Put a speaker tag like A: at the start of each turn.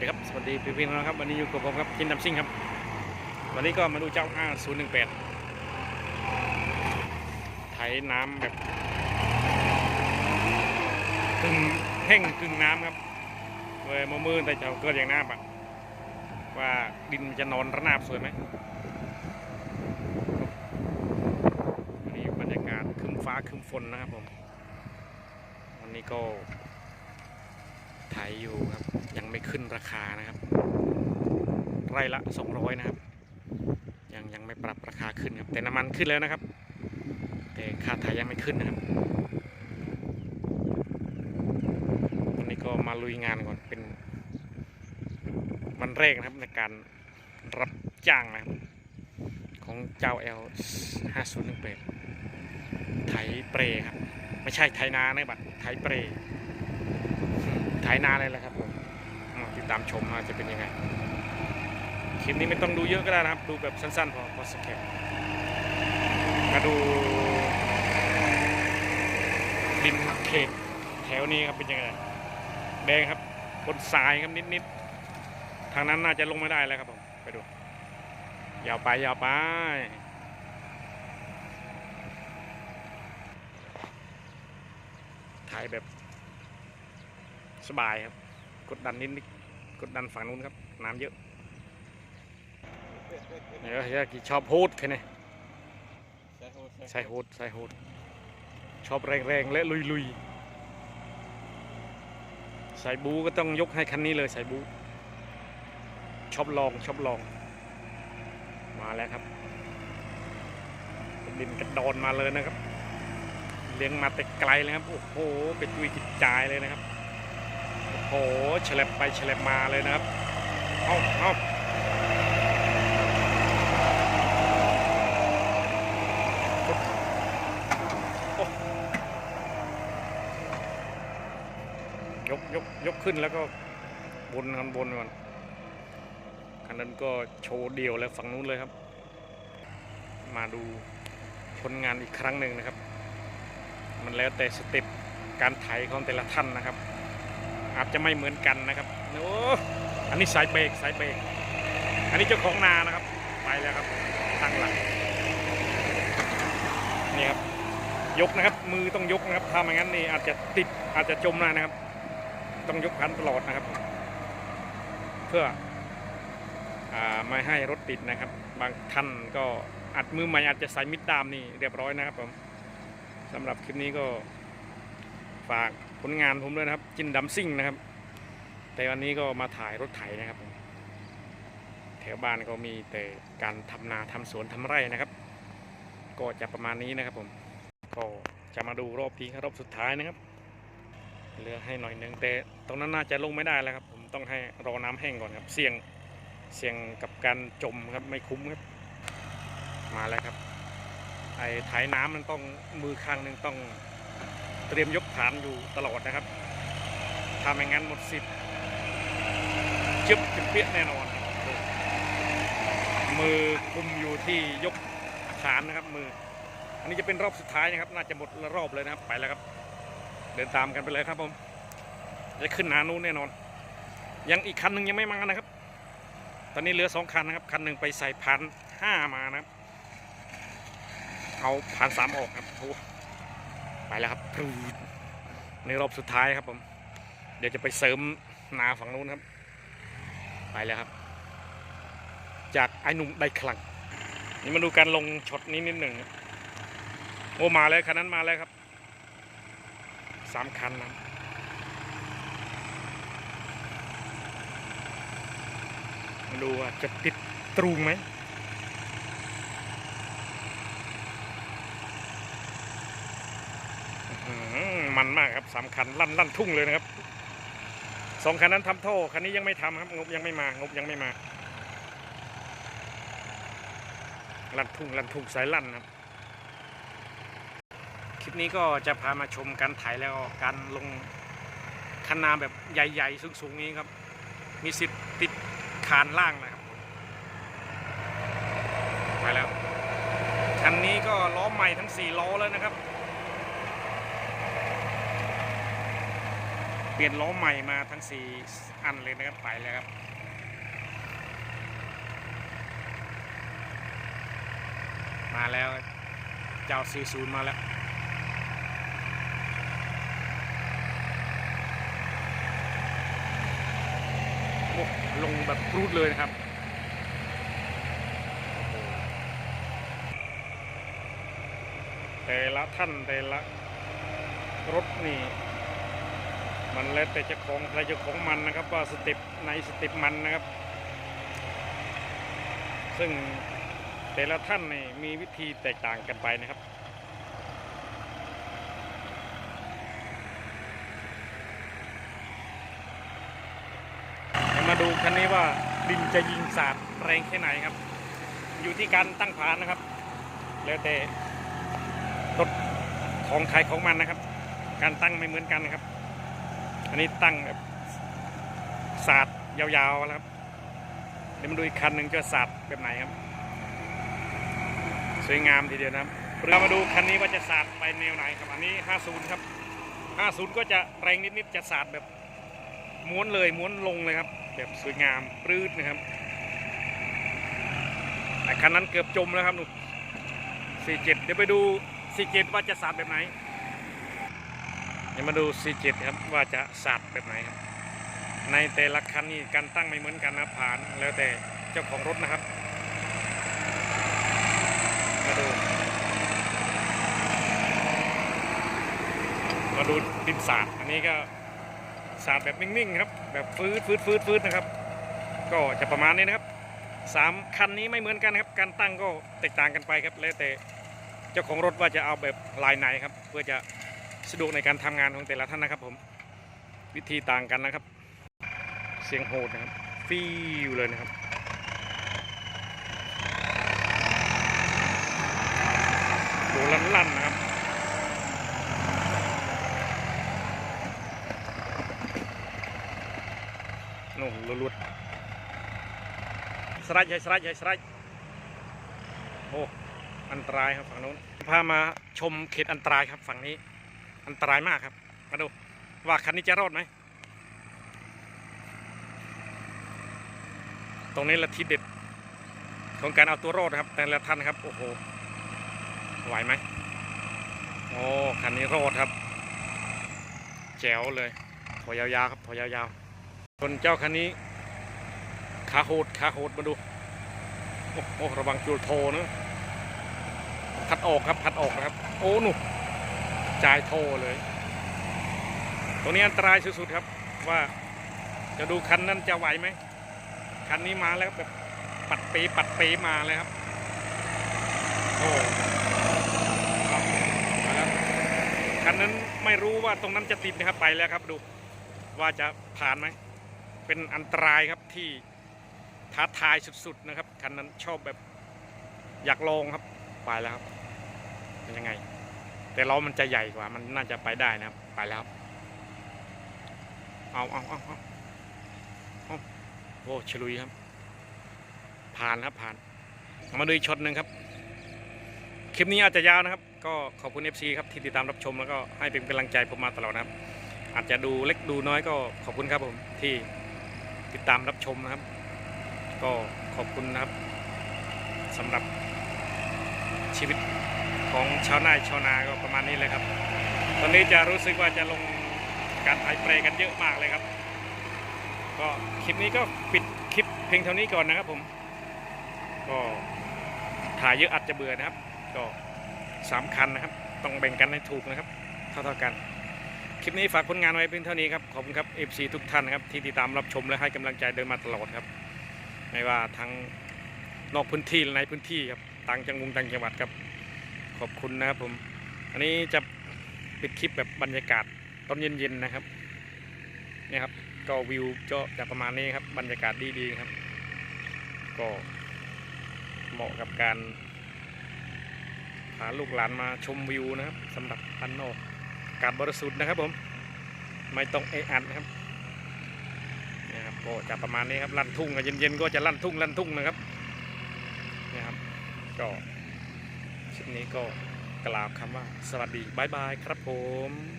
A: ดีครับ สวัสดีพี่ๆนะครับ วันนี้อยู่กับผมครับทินดำซิ่งครับ วันนี้ก็มาดูเจ้า5018 ไถน้ำแบบกึ่งแห้งกึ่งน้ำครับเมื่อมือแต่เจ้าเกิดอย่างน้ำอะว่าดินจะนอนระนาบสวยไหมวันนี้บรรยากาศครึ้มฟ้าครึ้มฝนนะครับผม วันนี้ก็ไถอยู่ครับ ยังไม่ขึ้นราคานะครับ ไร่ละ 200 นะครับ ยังยังไม่ปรับราคาขึ้นครับแต่น้ำมันขึ้นแล้วนะครับ แต่ค่าไถยังไม่ขึ้นนะครับวันนี้ก็มาลุยงานก่อนเป็นวันแรกนะครับในการรับจ้างนะครับ ของเจ้า L 5018ไถเปรย์ครับ ไม่ใช่ไถนานะบัดไถเปรย์ถ่ายนาเลยแหละครับผม ตามชมว่าจะเป็นยังไง คลิปนี้ไม่ต้องดูเยอะก็ได้นะครับ ดูแบบสั้นๆ พอพอสเก็ตมาดูดินเขตแถวนี้ครับเป็นยังไงแดงครับบนทรายครับนิดๆ ทางนั้นน่าจะลงไม่ได้แล้วครับผมไปดู ยาวไปยาวไปถ่ายแบบสบายครับ กดดันนิดนิด กดดันฝั่งนู้นครับ น้ำเยอะเดี๋ยวเฮียกี่ชอบโฮดแค่นี้ใส่โฮดใส่โฮดชอบแรงๆและลุยๆใส่บูก็ต้องยกให้คันนี้เลยใส่บูชอบลองชอบลอง มาแล้วครับดินกระดอนมาเลยนะครับ เลี้ยงมาแต่ไกลเลยครับ โอ้โหเป็นจุยกิจจายเลยนะครับ โอ้โหฉลบไปเฉลบมาเลยนะครับ เอาเอายกยกยกขึ้นแล้วก็บนกันบนก่อนคันนั้นก็โชว์เดียวแล้วฝั่งนู้นเลยครับ มาดูผลงานอีกครั้งหนึ่งนะครับ มันแล้วแต่สเต็ปการไถของแต่ละท่านนะครับ อาจจะไม่เหมือนกันนะครับโอ้อันนี้สายเบรกสายเบรกอันนี้เจ้าของนานะครับ ไปแล้วครับตั้งหลักนี่ครับยกนะครับ มือต้องยกนะครับถ้าไม่งั้นนี่อาจจะติดอาจจะจมได้นะครับ ต้องยกคันตลอดนะครับ เพื่ออไม่ให้รถติดนะครับ บางท่านก็อัดมือใหม่อาจจะใส่มิดดามนี่เรียบร้อยนะครับผมสำหรับคลิปนี้ก็ฝาก ผลงานผมด้วยนะครับ จินดัมซิ่งนะครับ แต่วันนี้ก็มาถ่ายรถไถนะครับ แถวบ้านก็มีแต่การทำนาทำสวนทำไร่นะครับ ก็จะประมาณนี้นะครับ ผม ก็จะมาดูรอบที่รอบสุดท้ายนะครับเหลือให้หน่อยหนึ่งแต่ตรงนั้นน่าจะลงไม่ได้แล้วครับ ผมต้องให้รอน้ำแห้งก่อนครับ เสี่ยงเสี่ยงกับการจมครับไม่คุ้มครับ มาแล้วครับไอ้ไถน้ำมันต้องมือข้างหนึ่งต้อง เตรียมยกฐานอยู่ตลอดนะครับถ้าไม่งั้นหมดสิทธิ์จึบจึบเปี้ยแน่นอน มือคุมอยู่ที่ยกฐานนะครับมือ อันนี้จะเป็นรอบสุดท้ายนะครับ น่าจะหมดรอบเลยนะครับไปแล้วครับ เดินตามกันไปเลยครับผมจะขึ้นหนานู้นแน่นอน ยังอีกคันหนึ่งยังไม่มานะครับ ตอนนี้เหลือสองคันนะครับ คันหนึ่งไปใส่พันห้ามานะครับ เอาพันสามออกครับโอ้ แล้วครับในรอบสุดท้ายครับผม เดี๋ยวจะไปเสริมนาฝั่งนู้นครับ ไปแล้วครับ จากไอ้หนุ่มได้คลัง นี่มาดูการลงช็อตนี้นิดหนึ่งโอ้มาแล้วคันนั้นมาแล้วครับสามคันนะครับมาดูว่าจะติดตรูงไหม อื้อหือ มันมากครับสามคันลั่นลั่นทุ่งเลยนะครับสองคันนั้นทำโท่คันนี้ยังไม่ทำครับงบยังไม่มางบยังไม่มาลั่นทุ่งลั่นทุ่งสายลั่นครับคลิปนี้ก็จะพามาชมการถ่ายแล้วการลงคันนาแบบใหญ่ๆสูงๆนี้ครับ มีสิทธิ์ติดคานล่างนะครับไปแล้วคันนี้ก็ล้อใหม่ทั้งสี่ล้อแล้วนะครับ เปลี่ยนล้อใหม่มาทั้งสี่อันเลยนะครับไปแล้วครับมาแล้วเจ้าซีซูนมาแล้วลงแบบรูดเลยนะครับแต่ละท่านแต่ละรถนี่ มันแล้วแต่จ้าของใครจ้าของมันนะครับว่าสเต็ปในสเต็ปมันนะครับ ซึ่งแต่ละท่านนี่มีวิธีแตกต่างกันไปนะครับมาดูคันนี้ว่าดินจะยิงสาดแรงแค่ไหนครับ อยู่ที่การตั้งผานนะครับ แล้วแต่รถของใครของมันนะครับ การตั้งไม่เหมือนกันนะครับ อันนี้ตั้งแบบสาดยาวๆนะครับ เดี๋ยวมาดูอีกคันหนึ่งจะสาดแบบไหนครับ สวยงามทีเดียวนะครับเรามาดูคันนี้ว่าจะสาดไปแนวไหนครับ อันนี้ 50 ครับ 50 ก็จะแรงนิดๆจะสาดแบบม้วนเลยม้วนลงเลยครับ แบบสวยงามปรื้ดนะครับแต่คันนั้นเกือบจมแล้วครับหนุ่ม47 เดี๋ยวไปดู 47 ว่าจะสาดแบบไหน ดี๋ยวมาดู47ครับว่าจะสาดแบบไหนครับ ในแต่ละคันนี่การตั้งไม่เหมือนกันนะผ่านแล้วแต่เจ้าของรถนะครับ มาดู มาดูดินสาดอันนี้ก็สาดแบบนิ่งๆครับ แบบฟืดฟืดฟืดฟืดนะครับ ก็จะประมาณนี้นะครับสามคันนี้ไม่เหมือนกันครับ การตั้งก็แตกต่างกันไปครับ แล้วแต่เจ้าของรถว่าจะเอาแบบลายไหนครับ เพื่อจะ สะดวกในการทำงานของแต่ละท่านนะครับผมวิธีต่างกันนะครับ เสียงโหดนะครับฟิวเลยนะครับดูลั่นๆนะครับนู่นลุดสไลด์ใหญ่สไลด์ใหญ่สไลด์โอ้อันตรายครับฝั่งนู้นพามาชมเขตอันตรายครับฝั่งนี้ อันตรายมากครับ มาดูว่าคันนี้จะรอดไหม ตรงนี้ละทีเด็ด ของการเอาตัวรอดครับ แต่ละท่านครับ โอ้โห ไหวไหม โอ้คันนี้รอดครับ แจ๋วเลยพอยาวๆครับพอยาวๆคนเจ้าคันนี้ขาโหดขาโหดมาดู โอ้โหระวังจูโทนะพัดออกครับพัดออกนะครับ โอ้หนุ จ่ายโทเลย ตรงนี้อันตรายสุดๆครับ ว่าจะดูคันนั้นจะไหวไหมคันนี้มาแล้วแบบปัดปีปัดปีมาเลยครับโอ้ครับมาแล้วคันนั้นไม่รู้ว่าตรงนั้นจะติดนะครับไปแล้วครับดูว่าจะผ่านไหมเป็นอันตรายครับที่ท้าทายสุดๆนะครับคันนั้นชอบแบบอยากลองครับไปแล้วครับเป็นยังไง แต่ล้อมันจะใหญ่กว่า มันน่าจะไปได้นะครับ ไปแล้วครับเอาเอาเอาเอาเอาโอ้ฉลุยครับ ผ่านครับผ่าน มาดูอีกช็อตหนึ่งครับ คลิปนี้อาจจะยาวนะครับ ก็ขอบคุณ FC ครับที่ติดตามรับชมแล้วก็ให้เป็นกำลังใจผมมาตลอดนะครับ อาจจะดูเล็กดูน้อยก็ขอบคุณครับผมที่ติดตามรับชมนะครับ ก็ขอบคุณนะครับสำหรับชีวิต ของชาวนาชาวนาก็ประมาณนี้เลยครับ ตอนนี้จะรู้สึกว่าจะลงการไถเปรย์กันเยอะมากเลยครับ ก็คลิปนี้ก็ปิดคลิปเพียงเท่านี้ก่อนนะครับผม ก็ถ่ายเยอะอาจจะเบื่อนะครับ ก็สามคันนะครับ ต้องแบ่งกันให้ถูกนะครับ เท่าๆกัน คลิปนี้ฝากผลงานไว้เพียงเท่านี้ครับ ขอบคุณครับ FC ทุกท่านนะครับที่ติดตามรับชมและให้กำลังใจเดินมาตลอดครับ ไม่ว่าทั้งนอกพื้นที่และในพื้นที่ครับ ต่างจังหวัดต่างจังหวัดครับ ขอบคุณนะครับผม อันนี้จะปิดคลิปแบบบรรยากาศตอนเย็นๆนะครับนี่ครับ ก็วิวก็จะประมาณนี้ครับ บรรยากาศดีๆครับ ก็เหมาะกับการพาลูกหลานมาชมวิวนะครับสำหรับพันนอกกาศบริสุทธิ์นะครับผม ไม่ต้องเออัดนะครับนี่ครับก็จะประมาณนี้ครับลั่นทุ่งเย็นๆก็จะลั่นทุ่งลั่นทุ่งนะครับนี่ครับก็ นี้ก็กล่าวคำว่าสวัสดีบายบายครับผม